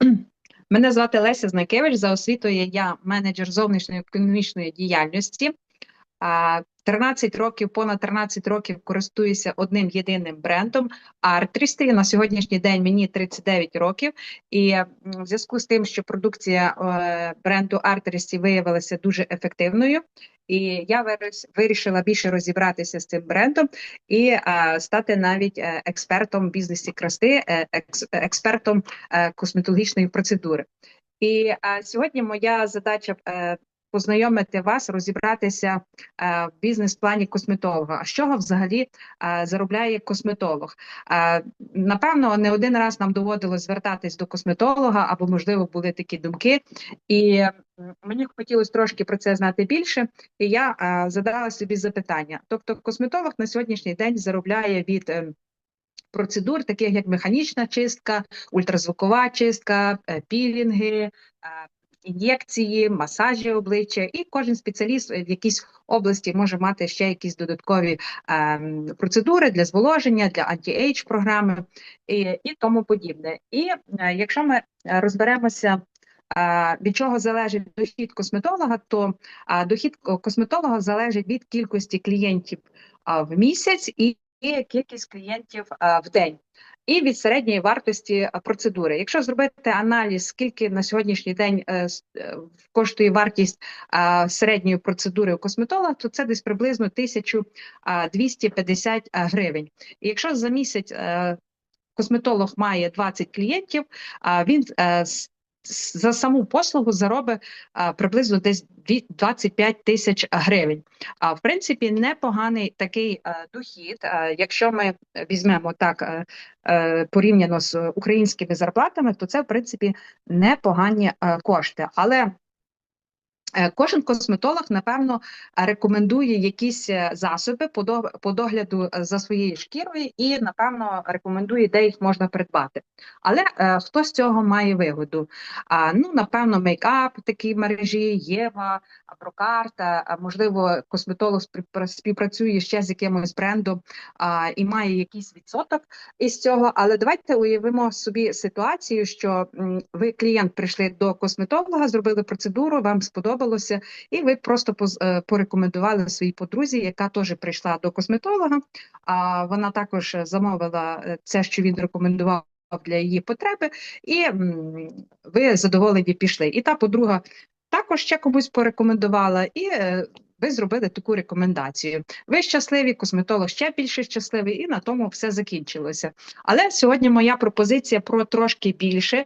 Мене звати Леся Знакевич. За освітою я менеджер зовнішньої економічної діяльності. А, 13 років, понад 13 років користуюся одним єдиним брендом Artistry. На сьогоднішній день мені 39 років, і в зв'язку з тим, що продукція е, бренду Artistry виявилася дуже ефективною, і я вирішила більше розібратися з цим брендом і е, стати навіть е, експертом бізнесі краси, е, експертом косметологічної процедури. І е, сьогодні моя задача познайомити вас, розібратися е, в бізнес-плані косметолога. А з чого взагалі е, заробляє косметолог? Е, напевно, не один раз нам доводилось звертатись до косметолога, або, можливо, були такі думки. І мені хотілося трошки про це знати більше. І я задала собі запитання. Тобто, косметолог на сьогоднішній день заробляє від. е, Процедур, таких як механічна чистка, ультразвукова чистка, пілінги, ін'єкції, масажі обличчя, і кожен спеціаліст в якійсь області може мати ще якісь додаткові ем, процедури для зволоження, для анті-ейдж програми і, і тому подібне. І е, якщо ми е, розберемося. е, Від чого залежить дохід косметолога, то дохід косметолога залежить від кількості клієнтів в місяць і кількість клієнтів в день. І від середньої вартості процедури. Якщо зробити аналіз, скільки на сьогоднішній день е, е, коштує вартість середньої процедури у косметолога, то це десь приблизно 1250 а, гривень. І якщо за місяць е, косметолог має 20 клієнтів, він е, с- за саму послугу заробить приблизно десь 25 тисяч гривень. А в принципі, непоганий такий дохід. Якщо ми візьмемо так е, е, порівняно з українськими зарплатами, то це в принципі непогані е, кошти. Але Кожен косметолог, напевно, рекомендує якісь е, засоби по догляду е, за своєю шкірою і, напевно, рекомендує, де їх можна придбати. Але е, хто з цього має вигоду? А, ну, напевно, мейкап, такі мережі, Єва, Брокарт, а, а, можливо, косметолог співпра- співпрацює ще з якимось брендом а, і має якийсь відсоток із цього. Але давайте уявимо собі ситуацію, що ви клієнт прийшли до косметолога, зробили процедуру, вам сподобалося, і ви просто е, порекомендували своїй подрузі, яка теж прийшла до косметолога. А вона також замовила е, це, що він рекомендував. Для її потреби, і ви задоволені пішли. І та подруга також ще комусь порекомендувала, і е, ви зробили таку рекомендацію. Ви щасливі, косметолог ще більше щасливий, і на тому все закінчилося. Але сьогодні моя пропозиція про трошки більше,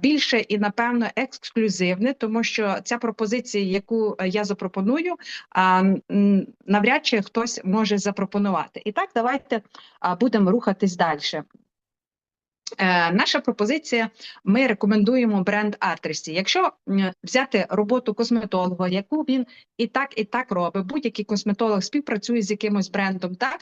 більше і напевно ексклюзивне, тому що ця пропозиція, яку е, я запропоную, навряд чи хтось може запропонувати. І так, давайте будемо рухатись далі. Е, наша пропозиція: ми рекомендуємо бренд Artistry. Якщо взяти роботу косметолога, яку він і так, і так робить, будь-який косметолог співпрацює з якимось брендом, так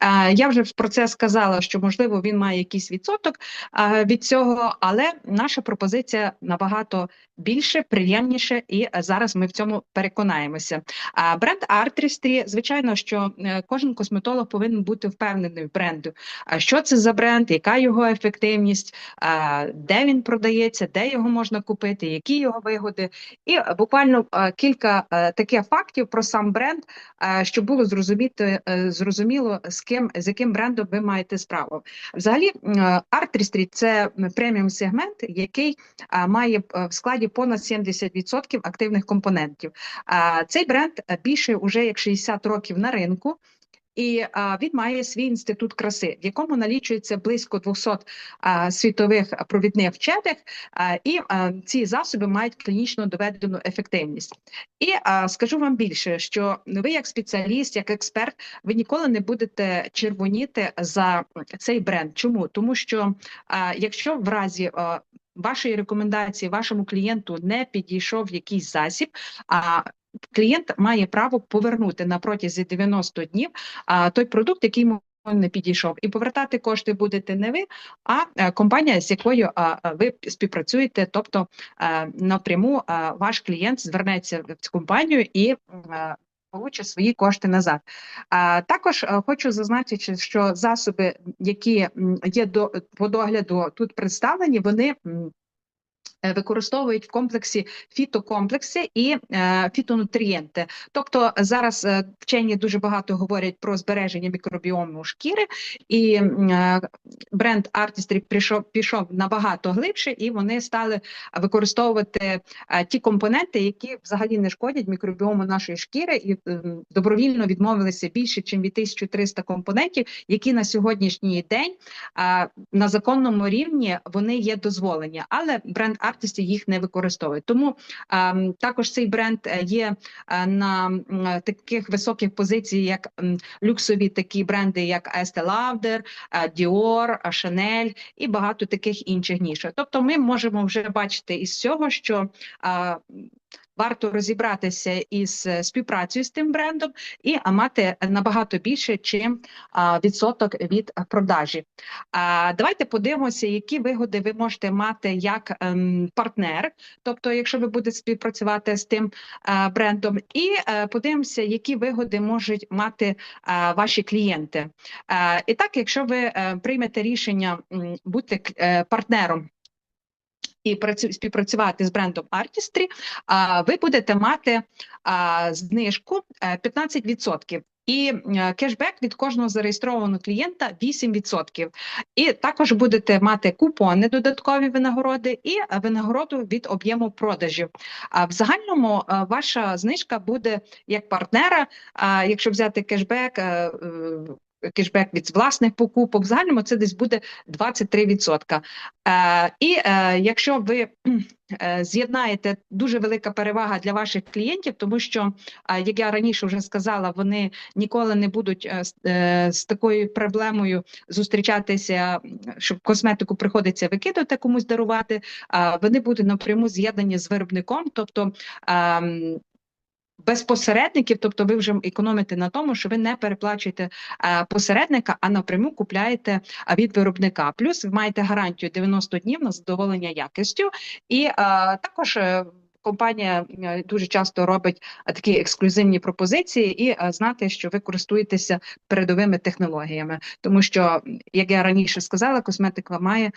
е, я вже про це сказала, що можливо він має якийсь відсоток е, від цього, але наша пропозиція набагато більше, приємніше, і зараз ми в цьому переконаємося. А бренд Artistry, звичайно, що кожен косметолог повинен бути впевнений в бренду. Що це за бренд, яка його ефективність, а, де він продається, де його можна купити, які його вигоди, і буквально кілька таких фактів про сам бренд, щоб було зрозуміти е, зрозуміло, з ким з яким брендом ви маєте справу. Взагалі, Artistry – це преміум сегмент, який має е, в складі понад 70% активних компонентів. Цей бренд більше уже як 60 років на ринку. І він має свій інститут краси, в якому налічується близько 200 а, світових провідних вчених, і ці засоби мають клінічно доведену ефективність. І скажу вам більше, що ви, як спеціаліст, як експерт, ви ніколи не будете червоніти за цей бренд. Чому? Тому що якщо в разі вашої рекомендації вашому клієнту не підійшов якийсь засіб, а клієнт має право повернути на протязі 90 днів той продукт, який йому не підійшов, і повертати кошти будете не ви, а е, компанія, з якою а, ви співпрацюєте. Тобто е, напряму ваш клієнт звернеться в цю компанію і е, получить свої кошти назад. А також е, хочу зазначити, що засоби, які є до по догляду тут представлені, вони. Е, Використовують в комплексі фітокомплекси і е, фітонутрієнти. Тобто зараз е, вчені дуже багато говорять про збереження мікробіому шкіри, і бренд Artistry пішов, пішов набагато глибше, і вони стали використовувати ті компоненти, які взагалі не шкодять мікробіому нашої шкіри, і добровільно відмовилися більше, ніж від 1300 компонентів, які на сьогоднішній день на законному рівні вони є дозволені, але бренд Artistry їх не використовують. Тому е, також цей бренд е, є е, на таких високих позицій, як люксові такі бренди, як Estee Lauder, е, Dior, Chanel і багато таких інших ніж. Тобто, ми можемо вже бачити із цього, що Варто розібратися із е, співпрацею з тим брендом і мати набагато більше, чим відсоток від продажі. Давайте подивимося, які вигоди ви можете мати як ем, партнер, тобто, якщо ви будете співпрацювати з тим е, брендом, і е, подивимося, які вигоди можуть мати ваші клієнти. І так, якщо ви приймете рішення бути партнером. І працю- співпрацювати з брендом Artistry, ви будете мати знижку е, 15%. І е, кешбек від кожного зареєстрованого клієнта 8%. І також будете мати купони додаткові винагороди і е, винагороду від об'єму продажів. А в загальному е, ваша знижка буде як партнера, якщо взяти кешбек. Кешбек від власних покупок, в загальному це десь буде 23%. Е, і е, якщо ви е, з'єднаєте дуже велика перевага для ваших клієнтів, тому що, е, як я раніше вже сказала, вони ніколи не будуть з, такою проблемою зустрічатися, щоб косметику приходиться викидати комусь дарувати. Вони будуть напряму з'єднані з виробником, тобто. Без посередників, тобто ви вже економите на тому, що ви не переплачуєте е, посередника, а напряму купляєте від виробника. Плюс ви маєте гарантію 90 днів на задоволення якістю, і е, також е, компанія е, дуже часто робить е, такі ексклюзивні пропозиції, і е, знати, що ви користуєтеся передовими технологіями, тому що, як я раніше сказала, косметика має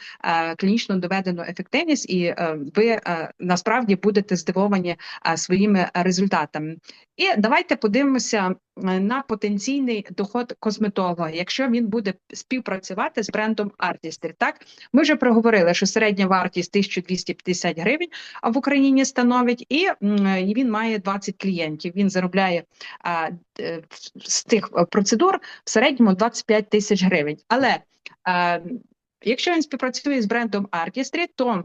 клінічно доведену ефективність, і ви насправді будете здивовані своїми результатами. І давайте подивимося на потенційний доход косметолога, якщо він буде співпрацювати з брендом Artistry. Так, ми вже проговорили, що середня вартість 1250 гривень а в Україні становить, і і він має 20 клієнтів. Він заробляє е, з тих е, процедур в середньому 25 тисяч гривень. Але а, якщо він співпрацює з брендом Artistry, то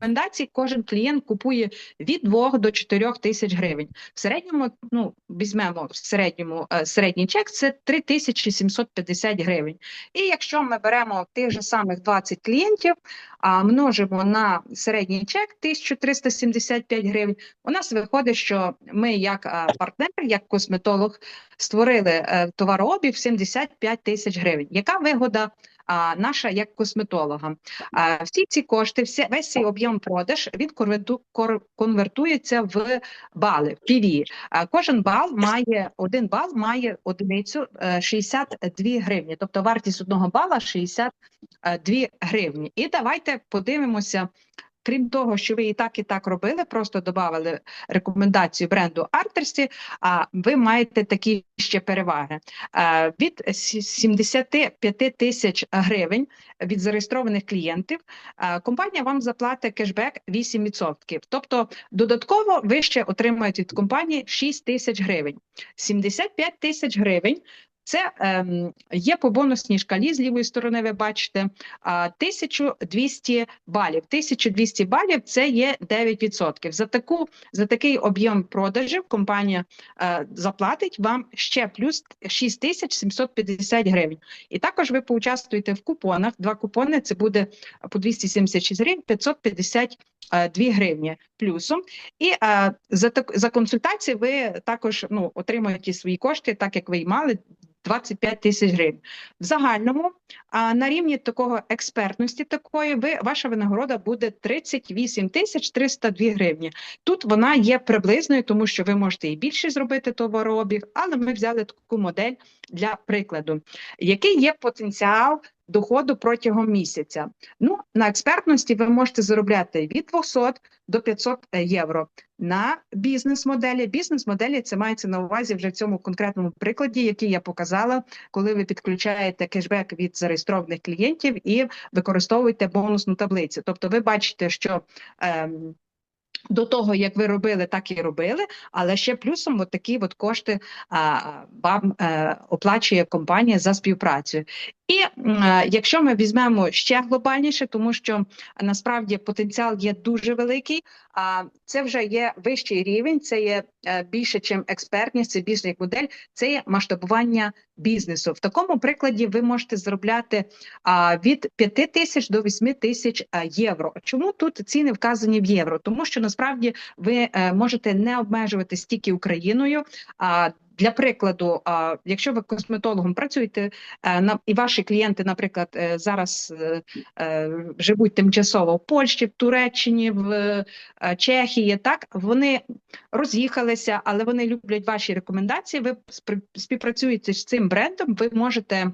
рекомендацій кожен клієнт купує від 2 до 4 тисяч гривень. В середньому, ну візьмемо в середньому е, середній чек це 3750 гривень. І якщо ми беремо тих же самих 20 клієнтів, а множимо на середній чек 1375 гривень, у нас виходить, що ми як е, партнер, як косметолог, створили е, товарообіг в 75 тисяч гривень. Яка вигода наша як косметолога? Всі ці кошти, всі, весь цей об'єм продаж, він конвертується в бали, в PV. Кожен бал має, один бал має одиницю е, 62 гривні, тобто вартість одного бала 62 гривні. І давайте подивимося, крім того, що ви і так, і так робили, просто додали рекомендацію бренду Artersy, а ви маєте такі ще переваги. Е, Від сі- 75 тисяч гривень від зареєстрованих клієнтів е, компанія вам заплатить кешбек 8%. Тобто додатково ви ще отримаєте від компанії 6 тисяч гривень. 75 тисяч гривень це ем, є по бонусній шкалі з лівої сторони, ви бачите, а, 1200 балів. 1200 балів це є 9%. За таку за такий об'єм продажів компанія е, заплатить вам ще плюс 6750 гривень. І також ви поучаствуєте в купонах. Два купони це буде по 276 гривень, 552 гривні плюсом. І е, за так за консультації ви також ну отримуєте свої кошти, так як ви й мали 25 тисяч гривень. В загальному на рівні такого експертності такої ви ваша винагорода буде 38 тисяч 302 гривні. Тут вона є приблизною, тому що ви можете і більше зробити товарообіг, але ми взяли таку модель для прикладу. Який є потенціал доходу протягом місяця? Ну, на експертності ви можете заробляти від 200 до 500 євро. На бізнес-моделі. Бізнес-моделі це мається на увазі вже в цьому конкретному прикладі, який я показала, коли ви підключаєте кешбек від зареєстрованих клієнтів і використовуєте бонусну таблицю. Тобто, ви бачите, що ем, до того, як ви робили, так і робили, але ще плюсом от такі от кошти а, вам е, оплачує компанія за співпрацю. І е, якщо ми візьмемо ще глобальніше, тому що насправді потенціал є дуже великий, а це вже є вищий рівень, це є е, більше, ніж експертність, це як модель, це є масштабування бізнесу. В такому прикладі ви можете заробляти від 5 тисяч до 8 тисяч е, євро. Чому тут ціни вказані в євро? Тому що насправді ви можете не обмежуватись тільки Україною. Для прикладу, якщо ви косметологом працюєте, е, і ваші клієнти, наприклад, е, зараз е, живуть тимчасово в Польщі, в Туреччині, в Чехії, так вони роз'їхалися, але вони люблять ваші рекомендації. Ви співпрацюєте з цим брендом, ви можете.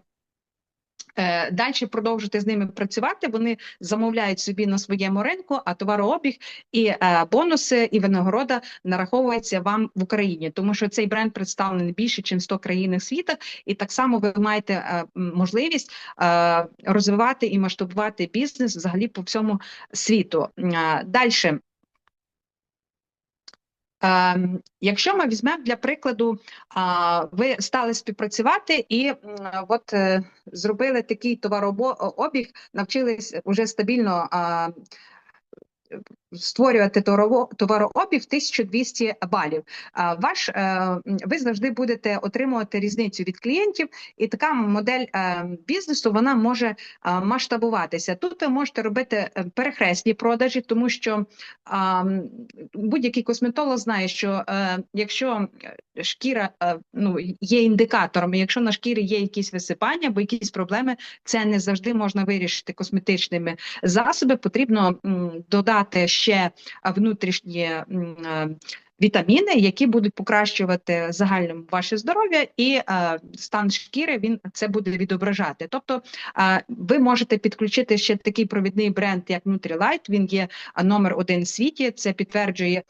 Е, Далі продовжити з ними працювати. Вони замовляють собі на своєму ринку, а товарообіг і е, бонуси і винагорода нараховуються вам в Україні, тому що цей бренд представлений більше, ніж 100 країн світу, і так само ви маєте е, можливість розвивати і масштабувати бізнес взагалі по всьому світу. Далі. Ем, Якщо ми візьмемо для прикладу, ви стали співпрацювати і от е, зробили такий товарообіг, навчились уже стабільно створювати товарообіг 1200 балів. Ваш е, ви завжди будете отримувати різницю від клієнтів, і така модель е, бізнесу вона може масштабуватися. Тут ви можете робити е, перехресні продажі, тому що будь-який косметолог знає, що е, якщо е, шкіра е, ну, є індикатором, якщо на шкірі є якісь висипання або якісь проблеми, це не завжди можна вирішити косметичними засоби. Потрібно м, додати ще внутрішні е, вітаміни, які будуть покращувати загальному ваше здоров'я і е, стан шкіри він це буде відображати. Тобто е, ви можете підключити ще такий провідний бренд, як Nutrilite, Він є номер один в світі. Це підтверджує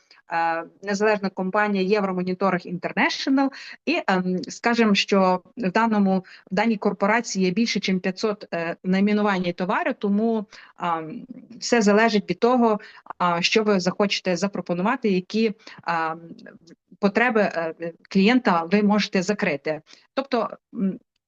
незалежна компанія Євромоніторинг International. І ем, скажемо, що в даному в даній корпорації є більше, ніж 500 е, найменувань товару, тому все залежить від того, що ви захочете запропонувати, які потреби е, клієнта ви можете закрити. Тобто,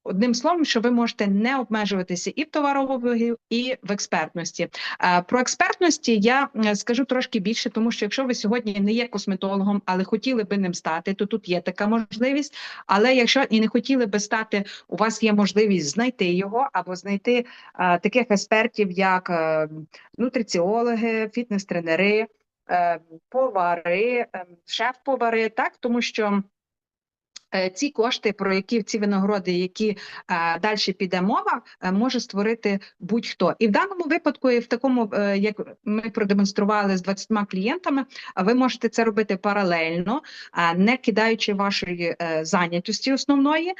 одним словом, що ви можете не обмежуватися і в товарообігу, і в експертності. Е, Про експертності я скажу трошки більше, тому що якщо ви сьогодні не є косметологом, але хотіли би ним стати, то тут є така можливість. Але якщо і не хотіли би стати, у вас є можливість знайти його або знайти е, таких експертів, як е, нутриціологи, фітнес-тренери, повари, е, шеф-повари, так тому що. Е, Ці кошти, про які ці винагороди, які е, далі піде мова, е, може створити будь-хто. І в даному випадку, і в такому, як ми продемонстрували з 20 клієнтами, ви можете це робити паралельно, не кидаючи вашої зайнятості основної.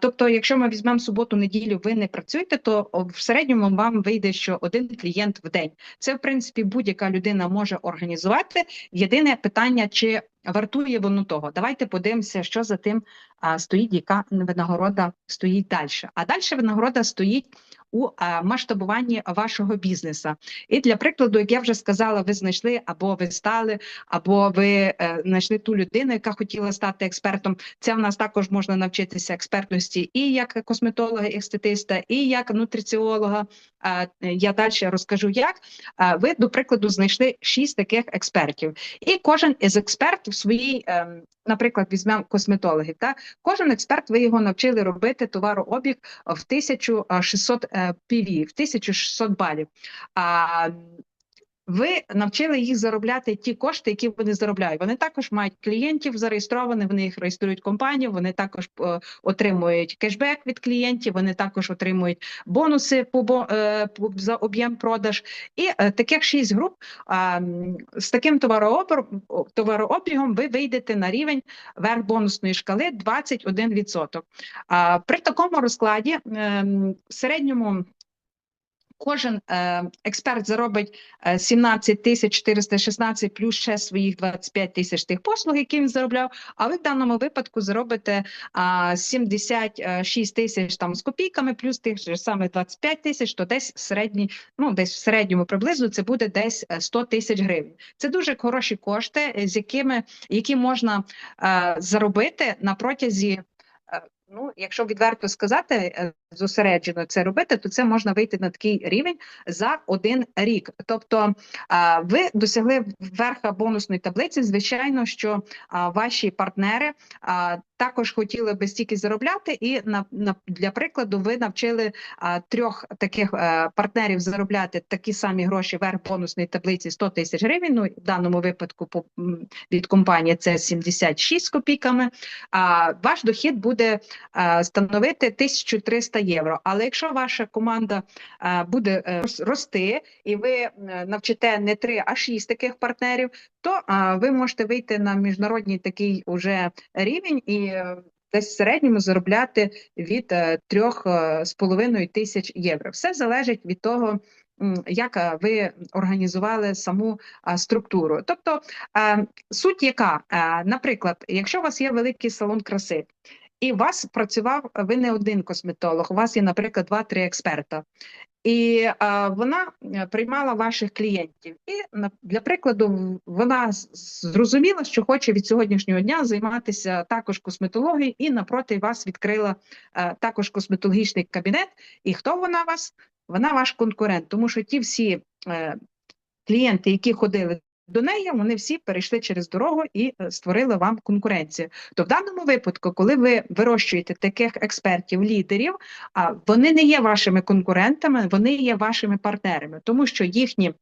Тобто, якщо ми візьмемо суботу, неділю, ви не працюєте, то в середньому вам вийде, що один клієнт в день. Це в принципі будь-яка людина може організувати. Єдине питання, чи вартує воно того. Давайте подивимося, що за тим стоїть, яка винагорода стоїть далі. А далі винагорода стоїть у масштабуванні вашого бізнесу. І для прикладу, як я вже сказала, ви знайшли або ви стали, або ви е, знайшли ту людину, яка хотіла стати експертом. Це в нас також можна навчитися експертності і як косметолога, естетиста, і як нутриціолога. Я далі розкажу, як ви, до прикладу, знайшли шість таких експертів, і кожен із експертів своїй, ем, наприклад, візьмемо косметологів. Так? Кожен експерт, ви його навчили робити товарообіг в 1600 е, PV, в 1600 балів. А ви навчили їх заробляти ті кошти, які вони заробляють. Вони також мають клієнтів зареєстрованих, вони їх реєструють компанію, вони також е, отримують кешбек від клієнтів, вони також отримують бонуси по, е, за об'єм продаж. І е, таких шість груп з таким товарообігом ви вийдете на рівень верх бонусної шкали 21%. А, при такому розкладі ем, в середньому кожен е, експерт заробить е, 17 тисяч 416 плюс ще своїх 25 тисяч тих послуг, які він заробляв. А ви в даному випадку заробите а, 76 тисяч там з копійками, плюс тих же саме 25 тисяч, то десь середній, ну десь в середньому приблизно це буде десь е, 100 тисяч гривень. Це дуже хороші кошти, е, з якими які можна е, заробити на протязі. Ну, якщо відверто сказати, е, зосереджено це робити, то це можна вийти на такий рівень за один рік. Тобто, ви досягли верха бонусної таблиці. Звичайно, що ваші партнери також хотіли би стільки заробляти, і на, на для прикладу, ви навчили а, трьох таких е, партнерів заробляти такі самі гроші верх бонусної таблиці 100 тисяч гривень. Ну в даному випадку по від компанії це 76 з копійками. А ваш дохід буде е, становити 1300 євро. Але якщо ваша команда е, буде рос- рости, і ви навчите не 3, а 6 таких партнерів, то е, ви можете вийти на міжнародний такий уже рівень і е, десь в середньому заробляти від е, трьох е, з половиною тисяч євро. Все залежить від того. Як е, ви організували саму структуру? Тобто е, суть яка, Е, наприклад, якщо у вас є великий салон краси, і у вас працював ви не один косметолог, у вас є, наприклад, два-три експерта. І вона е, приймала ваших клієнтів. І для прикладу, вона зрозуміла, що хоче від сьогоднішнього дня займатися також косметологією, і напроти вас відкрила е, також косметологічний кабінет. І хто вона вас? Вона ваш конкурент, тому що ті всі е, клієнти, які ходили до неї, вони всі перейшли через дорогу і е, створили вам конкуренцію. То в даному випадку, коли ви вирощуєте таких експертів, лідерів, а вони не є вашими конкурентами, вони є вашими партнерами, тому що їхні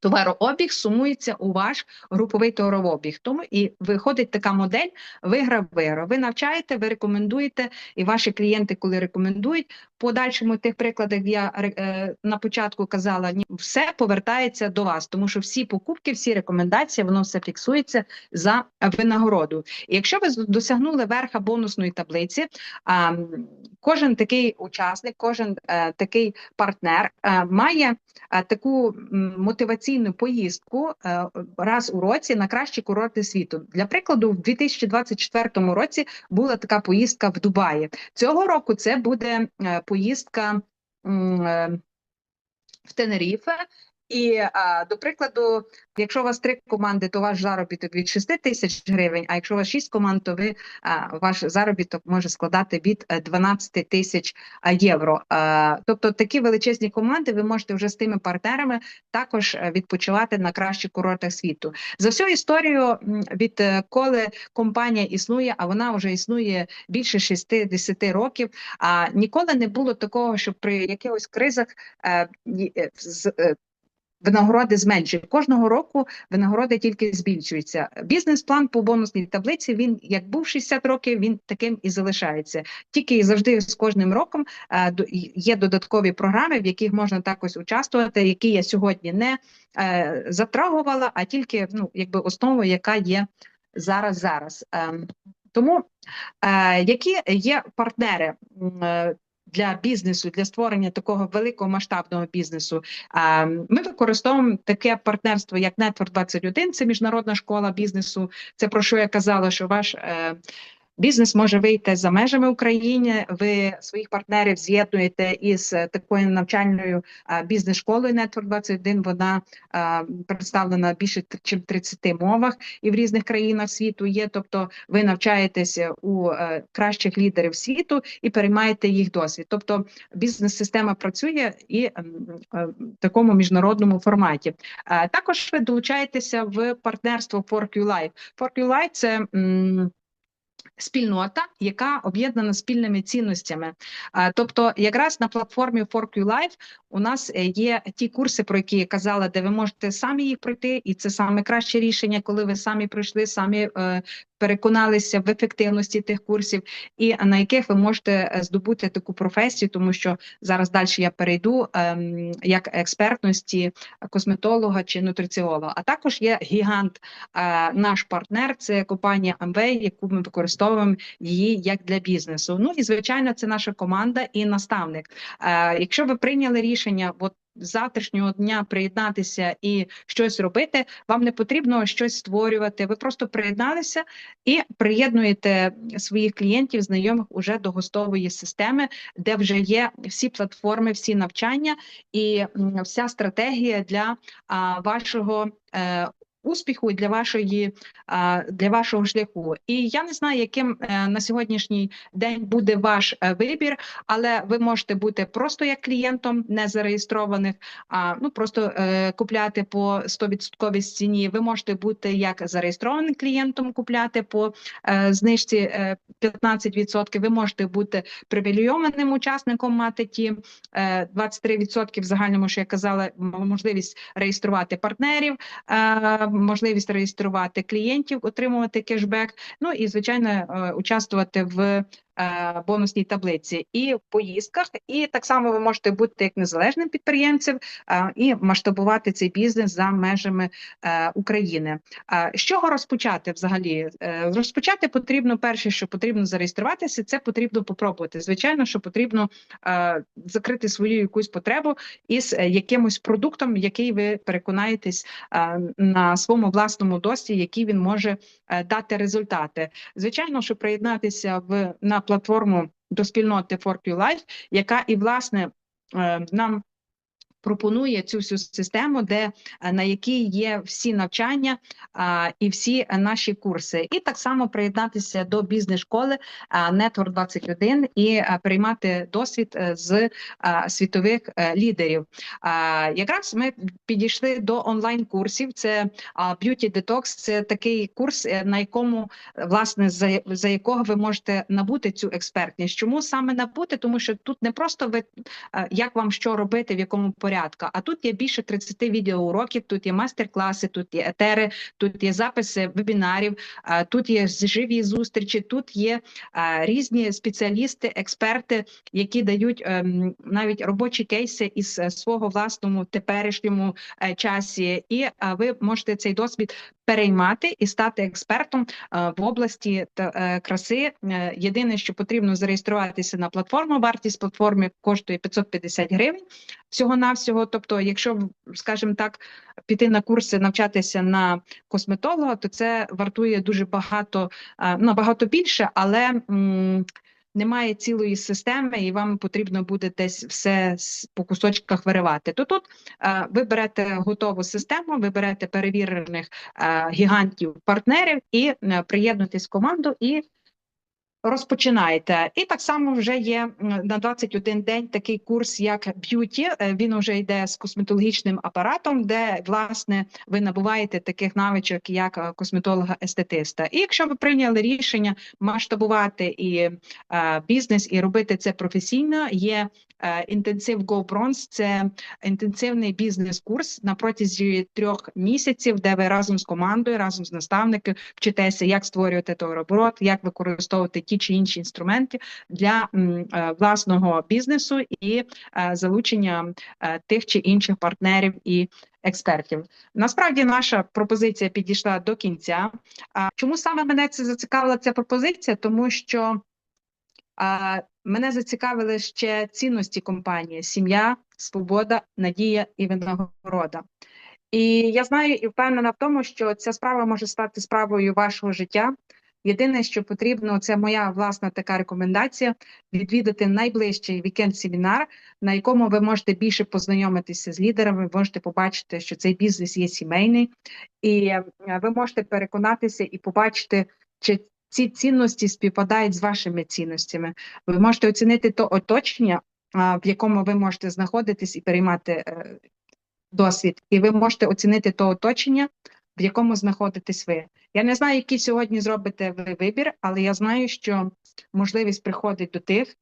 товарообіг сумується у ваш груповий товарообіг. Тому і виходить така модель виграв-виграв. Ви навчаєте, ви рекомендуєте, і ваші клієнти, коли рекомендують, подальшому тих прикладах я е, на початку казала, ні, все повертається до вас, тому що всі покупки, всі рекомендації, воно все фіксується за винагороду. І якщо ви досягнули верха бонусної таблиці, а, кожен такий учасник, кожен е, такий партнер е, має е, таку мотиваційну поїздку е, раз у році на кращі курорти світу. Для прикладу, в 2024 році була така поїздка в Дубаї. Цього року це буде е, поїздка е, в Тенеріфе. І до прикладу, якщо у вас три команди, то ваш заробіток від 6 тисяч гривень. А якщо у вас шість команд, то ви ваш заробіток може складати від е, 12 тисяч євро. Тобто такі величезні команди ви можете вже з тими партнерами також е, відпочивати на кращих курортах світу. За всю історію м, від е, компанія існує, а вона вже існує більше 60 років. А ніколи не було такого, що при якихось кризах е, е, з- е, Винагороди зменшують кожного року. Винагороди тільки збільшуються. Бізнес-план по бонусній таблиці. Він як був 60 років, він таким і залишається. Тільки завжди з кожним роком е, є додаткові програми, в яких можна також участвувати, які я сьогодні не е, затрагувала, а тільки ну якби основу, яка є зараз зараз. Ем, тому е, які є партнери для бізнесу, для створення такого великого масштабного бізнесу? Ми використовуємо таке партнерство, як Network 21, це міжнародна школа бізнесу. Це про що я казала, що ваш е, бізнес може вийти за межами України. Ви своїх партнерів з'єднуєте із е, такою навчальною е, бізнес-школою Network 21. Вона е, представлена більше ніж 30 мовах і в різних країнах світу є. Тобто, ви навчаєтеся у кращих лідерів світу і переймаєте їх досвід. Тобто, бізнес-система працює і в такому міжнародному форматі. Також ви долучаєтеся в партнерство For You Life. For You Life – це спільнота, яка об'єднана спільними цінностями. Тобто, якраз на платформі 4Q Life у нас е, є ті курси, про які я казала, де ви можете самі їх пройти, і це саме краще рішення, коли ви самі пройшли, самі е, переконалися в ефективності тих курсів, і на яких ви можете е, здобути таку професію, тому що зараз далі я перейду ем, як експертності косметолога чи нутриціолога. А також є гігант, е, наш партнер, це компанія Amway, яку ми використовуємо її як для бізнесу. Ну і звичайно, це наша команда і наставник. Е, якщо ви прийняли рішення, от завтрашнього дня приєднатися і щось робити, вам не потрібно щось створювати. Ви просто приєдналися і приєднуєте своїх клієнтів, знайомих уже до гостової системи, де вже є всі платформи, всі навчання і вся стратегія для вашого. Успіху для вашої для вашого шляху, і я не знаю, яким е, на сьогоднішній день буде ваш е, вибір, але ви можете бути просто як клієнтом не зареєстрованих, а ну просто е, купляти по 100% ціні. Ви можете бути як зареєстрованим клієнтом, купляти по знижці е, 15%. Ви можете бути привілейованим учасником, мати ті е, 23% в загальному, що я казала, можливість реєструвати партнерів, можливість реєструвати клієнтів, отримувати кешбек. Ну і звичайно, е, участвувати в бонусній таблиці і в поїздках. І так само ви можете бути як незалежним підприємцем е, і масштабувати цей бізнес за межами е, України. З чого розпочати взагалі? Е, Розпочати потрібно перше, що потрібно зареєструватися, це потрібно попробувати. Звичайно, що потрібно е, закрити свою якусь потребу із е, якимось продуктом, який ви переконаєтесь е, на своєму власному досвіді, який він може е, дати результати. Звичайно, що приєднатися в на платформу до спільноти 4Q Life, яка і власне е, нам пропонує цю всю систему, де е, на якій є всі навчання а, і всі е, наші курси, і так само приєднатися до бізнес-школи а, Network 21 і а, приймати досвід е, з світових е, лідерів. Якраз ми підійшли до онлайн-курсів. Це а, Beauty Detox, це такий курс, е, на якому е, власне за, за якого ви можете набути цю експертність. Чому саме набути? Тому що тут не просто ви е, як вам що робити, в якому порядку, а тут є більше 30 відеоуроків, тут є майстер-класи, тут є етери, тут є записи вебінарів, тут є живі зустрічі, тут є різні спеціалісти, експерти, які дають ем, навіть робочі кейси із е, свого власному теперішньому е, часі, і ви можете цей досвід переймати і стати експертом е, в області та е, краси. Е, Єдине, що потрібно зареєструватися на платформу. Вартість платформи коштує 550 гривень всього навсього. Тобто, якщо скажімо так, піти на курси, навчатися на косметолога, то це вартує дуже багато, е, набагато більше, але немає цілої системи, і вам потрібно буде десь все по кусочках виривати. То тут е, ви берете готову систему, ви берете перевірених е, гігантів партнерів і е, приєднуєтесь в команду і розпочинаєте. І так само вже є на 21 день такий курс, як б'юті. Е, Він вже йде з косметологічним апаратом, де власне ви набуваєте таких навичок, як е, косметолога-естетиста. І якщо ви прийняли рішення масштабувати і е, бізнес і робити це професійно, є інтенсив Go Bronze, це інтенсивний бізнес-курс на протязі трьох місяців, де ви разом з командою, разом з наставником вчитеся, як створювати товарооборот, як використовувати ті чи інші інструменти для е, власного бізнесу і е, залучення е, тих чи інших партнерів і експертів. Насправді наша пропозиція підійшла до кінця. А чому саме мене це зацікавила ця пропозиція? Тому що мене зацікавили ще цінності компанії: сім'я, свобода, надія і винагорода. І я знаю і впевнена в тому, що ця справа може стати справою вашого життя. Єдине, що потрібно, це моя власна така рекомендація: відвідати найближчий вікенд-семінар, на якому ви можете більше познайомитися з лідерами, можете побачити, що цей бізнес є сімейний, і е, ви можете переконатися і побачити, чи ці цінності співпадають з вашими цінностями. Ви можете оцінити то оточення, в якому ви можете знаходитись і переймати е, досвід, і ви можете оцінити то оточення, в якому знаходитесь ви. Я не знаю, який сьогодні зробите ви вибір, але я знаю, що можливість приходить до тих,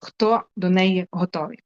хто до неї готовий.